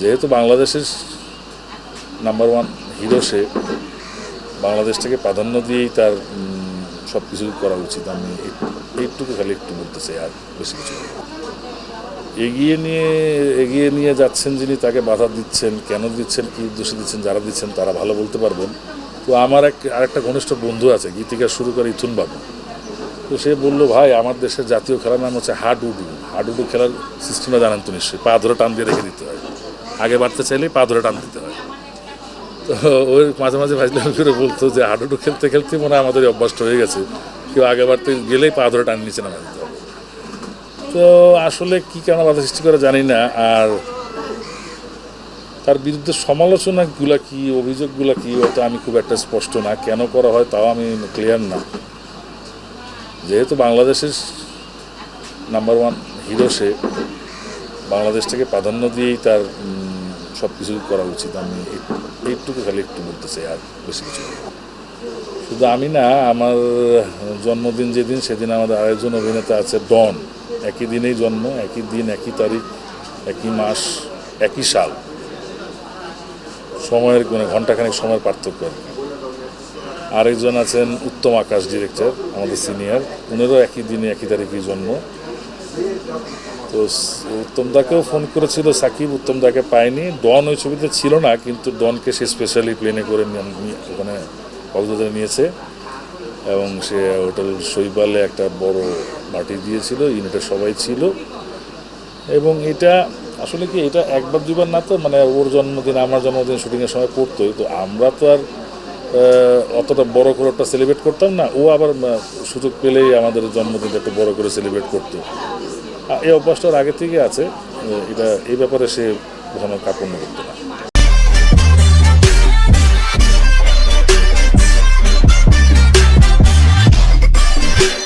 যেহেতু বাংলাদেশের number one hero সে, বাংলাদেশটাকে প্রাধান্য দিয়েই তার সব কিছু করা উচিত। আমি এই- এইটুকু খালি একটু বলতে চাই আর বেশি কিছু এগিয়ে নিয়ে এগিয়ে নিয়ে যাচ্ছেন যিনি, তাকে বাধা দিচ্ছেন, কেন দিচ্ছেন, কী উদ্দেশ্যে দিচ্ছেন, যারা দিচ্ছেন, তারা ভালো বলতে পারবেন। তো আমার এক, আরেকটা ঘনিষ্ঠ বন্ধু আছে গীতিকা শুরু করে ইথুন বাবু তো সে বলল, ভাই, আমার দেশের জাতীয় খেলার নাম হচ্ছে হাডুডু। হাডুডু খেলার সিস্টেমে জানেন তো নিশ্চয়ই, পা ধরে টান দিয়ে রেখে দিতে হয়। আগে বাড়তে চাইলে পা ধরে টান দিতে হয়। তো ওই মাঝে মাঝে ভাজলাম করে বলতো যে হাডুডু খেলতে খেলতে মনে হয় আমাদের অভ্যাসটা হয়ে গেছে। কেউ আগে বাড়তে গেলেই পা ধরে টান নিচে নামা দিতে হবে তো আসলে কী কারণে বাধা সৃষ্টি করে জানি না। আর তার বিরুদ্ধে সমালোচনাগুলো কি, অভিযোগগুলো কি, ওটা আমি খুব একটা স্পষ্ট না। কেন করা হয় তাও আমি ক্লিয়ার না। যেহেতু বাংলাদেশের নাম্বার ওয়ান হিরো সে বাংলাদেশটাকে প্রাধান্য দিয়েই তার সব কিছু করা উচিত। আমি এই- এইটুকু খালি একটু বলতে চাই আর বেশি কিছু শুধু আমি না, আমার জন্মদিন যেদিন, সেদিন আমাদের আরেকজন অভিনেতা আছে, ডন। একই দিনেই জন্ম, একই দিন, একই তারিখ, একই মাস, একই সাল। সময়ের মানে ঘন্টাখানেক সময়ের পার্থক্য আরেকজন আছেন উত্তম আকাশ ডিরেক্টর আমাদের সিনিয়র উনারও একই দিনে, একই তারিখে জন্ম। তো উত্তমদাকেও ফোন করেছিল, সাকিব উত্তমদাকে পায়নি। ডন ওই ছবিতে ছিল না, কিন্তু ডনকে সে স্পেশালি প্লেনে করে ওখানে কক্সবাজারে নিয়েছে। এবং সে হোটেল শৈবালে একটা বড় পার্টি দিয়েছিল, ইউনিটের সবাই ছিল। এবং এটা, আসলে কি, এটা একবার দুবার না তো মানে ওর জন্মদিন, আমার জন্মদিন শুটিংয়ের সময় করতোই তো আমরা তো আর অতটা বড় করে ওটা সেলিব্রেট করতাম না। ও আবার সুযোগ পেলেই আমাদের জন্মদিনটা একটু বড় করে সেলিব্রেট করতো। এই অভ্যাসটার আগে থেকে আছে। এটা এই ব্যাপারে সে কখনো কাপড় করতে না